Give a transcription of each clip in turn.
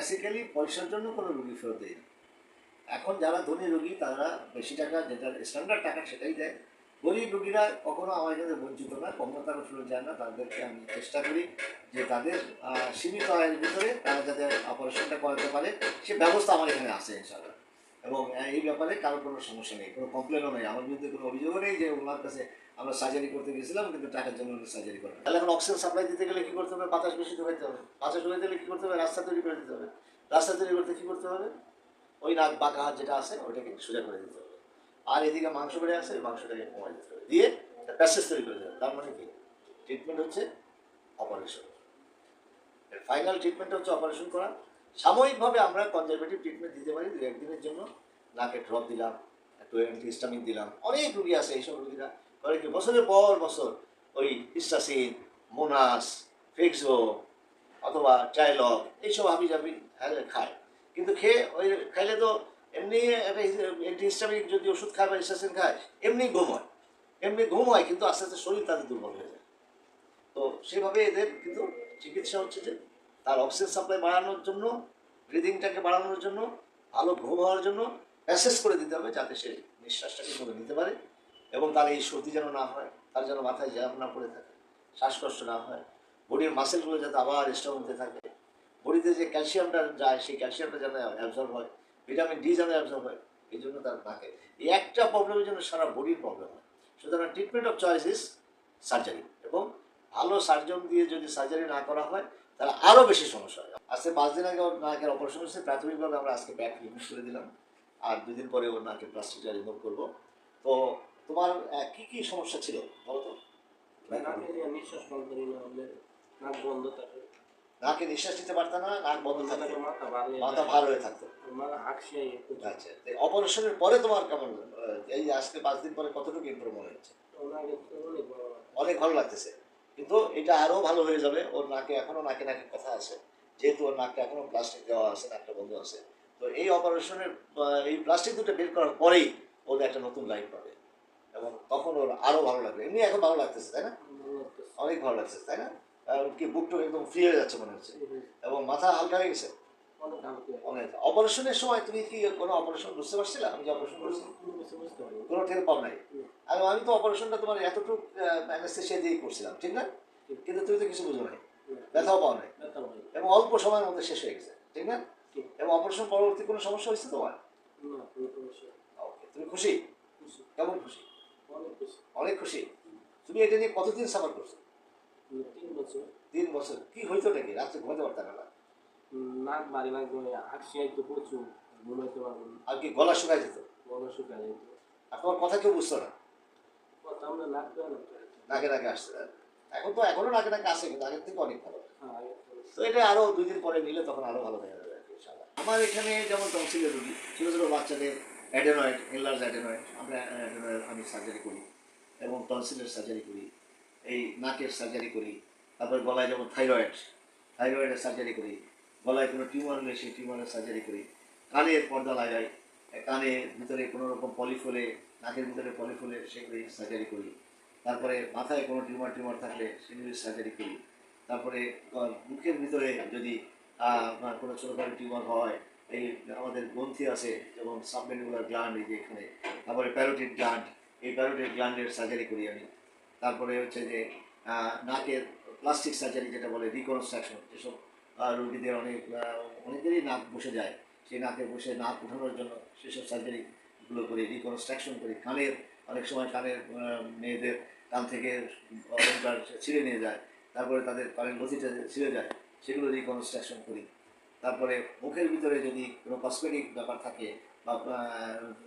Basically পয়সার জন্য কোনো রুগী ফেরত দেয় না। এখন যারা ধনী রুগী, তারা বেশি টাকা, যেটা স্ট্যান্ডার্ড টাকা সেটাই দেয়। গরিব রুগীরা কখনো আমার কাছে বঞ্চিত না, কখনো তারা ফেরত যায় না। তাদেরকে আমি চেষ্টা করি যে তাদের সীমিত আয়ের ভিতরে তারা যাতে অপারেশনটা করাতে পারে। সে ব্যবস্থা আমার এখানে আছে, ইনশাআল্লাহ। এবং এই ব্যাপারে কারোর কোনো সমস্যা নেই, কোনো কমপ্লেনও নেই। আমার বিরুদ্ধে কোনো অভিযোগও নেই যে ওনার কাছে আমরা সার্জারি করতে গেছিলাম, কিন্তু টাকার জন্য সার্জারি করেন। তাহলে এখন অক্সিজেন সাপ্লাই দিতে গেলে কী করতে হবে? বাতাস বেশি ঢোকাইতে হবে। বাতাস ঢোকাইতে গেলে কী করতে হবে? রাস্তা তৈরি করে দিতে হবে। রাস্তা তৈরি করতে কী করতে হবে? ওই নাক, বাঁকা হাত যেটা আছে, ওইটাকে সোজা করে দিতে হবে। আর এদিকে মাংস বেড়ে আছে, ওই মাংসটাকে কমাই দিতে হবে। দিয়ে প্যাসেজ তৈরি করে দিতে হবে তার মানে কি? ট্রিটমেন্ট হচ্ছে অপারেশন ফাইনাল ট্রিটমেন্ট হচ্ছে অপারেশন করা। সাময়িকভাবে আমরা কনজারভেটিভ ট্রিটমেন্ট দিতে পারি দু একদিনের জন্য। নাকে ড্রপ দিলাম, একটু অ্যান্টিহিস্টামিন দিলাম। অনেক রুগী আছে এইসব রুগীরা। করে বছরের পর বছর ওই ইস্টাসিন মোনাস ফিক্সো অথবা চাইলক এইসব আমি জাবি খায়। কিন্তু খেয়ে ওই খাইলে তো এমনি একটা অ্যান্টিহিস্টামিক যদি ওষুধ খায় বা ইস্টাসিন খায়, এমনি ঘুম হয়। এমনি ঘুম হয়, কিন্তু আস্তে আস্তে শরীর তাদের দুর্বল হয়ে যায়। তো সেভাবে এদের কিন্তু চিকিৎসা হচ্ছে যে তার অক্সিজেন সাপ্লাই বাড়ানোর জন্য ব্রিদিংটাকে বাড়ানোর জন্য, ভালো ঘুম হওয়ার জন্য প্যাসেজ করে দিতে হবে যাতে সে নিঃশ্বাসটাকে করে নিতে পারে এবং তার এই সর্দি যেন না হয়, তার যেন মাথায় জ্যাম না পড়ে থাকে, শ্বাসকষ্ট না হয়। বডির মাসেলগুলো যাতে আবার স্ট্রং হতে থাকে। বডিতে যে ক্যালসিয়ামটা যায়, সেই ক্যালসিয়ামটা যেন অ্যাবজর্ব হয় ভিটামিন ডি যেন অ্যাবজর্ব হয়, এই জন্য তার নাকে। এই একটা প্রবলেমের জন্য সারা বডির প্রবলেম হয়। সুতরাং treatment of choice is surgery এবং ভালো সার্জন দিয়ে যদি সার্জারি না করা হয় তাহলে আরও বেশি সমস্যা হয়। আজকে পাঁচ দিন আগে ওর নাকের অপারেশন হচ্ছে প্রাথমিকভাবে আমরা আজকে ব্যাক রিমুভ করে দিলাম। আর দুদিন পরে ওর নাকের প্লাস্টিকটা রিমুভ করব। তো তোমার কি কি সমস্যা ছিল বলো তো? নিঃশ্বাস বন্ধ নাক বন্ধ থাকে। নাকে নিঃশ্বাস নিতে পারতো না নাক বন্ধ থাকতো মাথা ভার হয়ে থাকতো। আচ্ছা অপারেশনের পরে তোমার কেমন এই আজকে পাঁচ দিন পরে কতটুকু ইম্প্রুভ মনে হচ্ছে? অনেক ভালো লাগতেছে। কিন্তু এটা আরও ভালো হয়ে যাবে। ওর নাকে এখনও নাকে নাকে কথা আছে। যেহেতু ওর নাকটা এখনও প্লাস্টিক দেওয়া আছে নাকটা বন্ধ আছে। তো এই অপারেশনের এই প্লাস্টিক দুটো বের করার পরেই ওর একটা নতুন লাইফ পাবে। এবং তখন ওর আরও ভালো লাগবে। এমনি এখন ভালো লাগতেছে তাই না? অনেক ভালো লাগছে তাই না? কি বুকটা একদম ফ্রি হয়ে যাচ্ছে মনে হচ্ছে। এবং মাথা হালকা হয়ে গেছে? অপারেশনের সময় তুমি কি কোনো অপারেশন বুঝতে পারছিলে? আমি যে অপারেশন করেছি। কোনো টের পাও নাই। আর আমি তো অপারেশনটা তোমার এতটুকু অ্যানেস্থেশিয়া দিয়েই করছিলাম ঠিক না? কিন্তু তুমি তো কিছু বুঝো নাই। ব্যথাও পাও নাই। এবং অল্প সময়ের মধ্যে শেষ হয়ে গেছে ঠিক না? এবং অপারেশন পরবর্তী কোনো সমস্যা হয়েছে তোমার? তুমি খুশি। কেমন খুশি? অনেক খুশি। তুমি এটা নিয়ে কতদিন সাফার করছ? তিন বছর। তিন বছর। কি হইতো নাকি রাত্রে ঘুমাতে পারতাম না। নাক বাড়ি লাগবে হাঁকশিয়াই তো প্রচুর ঘুমাইতে পারব না আর কি গলা শুকায় যেত? গলা শুকায় যেত আর তোমার কথা কেউ বুঝতো না? কথা আমরা নাক নাকে নাকে আসছে এখন তো এখনও নাকে নাকে আসে কিন্তু আগের থেকে অনেক ভালো। হ্যাঁ তো এটা আরও দুই দিন পরে নিলে তখন আরও ভালো হয়ে যাবে। আমার এখানে যেমন টনসিলের রুগী ছোটো ছোটো বাচ্চাদের অ্যাডেনয়েড এনলার্জ অ্যাডেনয়েড আমরা অ্যাডেনয়েড আমি সার্জারি করি এবং টনসিলের সার্জারি করি এই নাকের সার্জারি করি তারপরে গলায় যেমন থাইরয়েড থাইরয়েডের সার্জারি করি গলায় কোনো টিউমার হলে সেই টিউমারের সার্জারি করি। কানের পর্দা লাগাই কানের ভিতরে কোনো রকম পলিফলে নাকের ভিতরে পলিফলে সেগুলি সার্জারি করি। তারপরে মাথায় কোনো টিউমার টিউমার থাকলে সেগুলি সার্জারি করি। তারপরে মুখের ভিতরে যদি আপনার কোনো ছোটোখাটো টিউমার হয়, এই আমাদের গ্রন্থি আছে, যেমন সাবমেনুলার গ্ল্যান্ড এই যে এখানে। তারপরে প্যারোটিড গ্ল্যান্ড এই প্যারোটিড গ্ল্যান্ডের সার্জারি করি আমি। তারপরে হচ্ছে যে নাকের প্লাস্টিক সার্জারি যেটা বলে রিকনস্ট্রাকশন যেসব রোগীদের অনেক অনেকেরই নাক বসে যায়। সেই নাকে বসে নাক উঠানোর জন্য সেসব সার্জারিগুলো করি রিকনস্ট্রাকশন করি। কানের, অনেক সময় কানের মেয়েদের কান থেকে অলঙ্কার ছিঁড়ে নিয়ে যায়। তারপরে তাদের কানের গতিটা ছিঁড়ে যায়। সেগুলো রিকনস্ট্রাকশন করি। তারপরে মুখের ভিতরে যদি কোনো কসমেটিক ব্যাপার থাকে, বা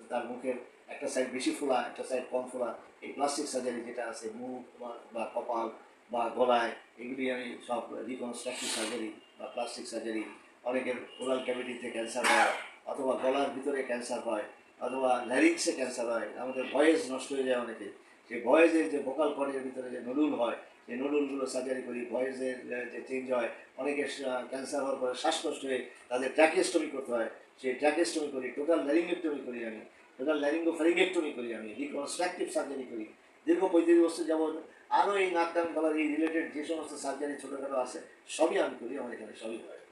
তার মুখের একটা সাইড বেশি ফোলা, একটা সাইড কম ফোলা, এই প্লাস্টিক সার্জারি যেটা আছে, মুখ বা- বা কপাল বা গলায়, এগুলি আমি সব রিকনস্ট্রাকটিভ সার্জারি বা প্লাস্টিক সার্জারি অনেকের ওরাল ক্যাভিটিতে ক্যান্সার হয়, অথবা গলার ভিতরে ক্যান্সার হয়, অথবা ল্যারিংসে ক্যান্সার হয়, আমাদের ভয়েস নষ্ট হয়ে যায় অনেকে। সেই ভয়েসের যে ভোকাল কর্ডের ভিতরে যে নুডুল হয়, সেই নুডুলগুলো সার্জারি করি ভয়েসের যে চেঞ্জ হয় অনেকের ক্যান্সার হওয়ার পরে শ্বাসকষ্ট হয়ে তাদের ট্র্যাকেস্টমি করতে হয়। সেই ট্র্যাকেস্টমি করি টোটাল ল্যারিঙ্গেক্টমি করি আমি। টোটাল ল্যারিঙ্গো ফ্যারিঙ্গেক্টমি করি আমি রিকনস্ট্রাকটিভ সার্জারি করি। দীর্ঘ পঁয়ত্রিশ বছর যাবৎ আরও এই নাক কান গলার এই রিলেটেড যে সমস্ত সার্জারি ছোটোখাটো আছে, সবই আমি করি, আমার এখানে সবই হয়।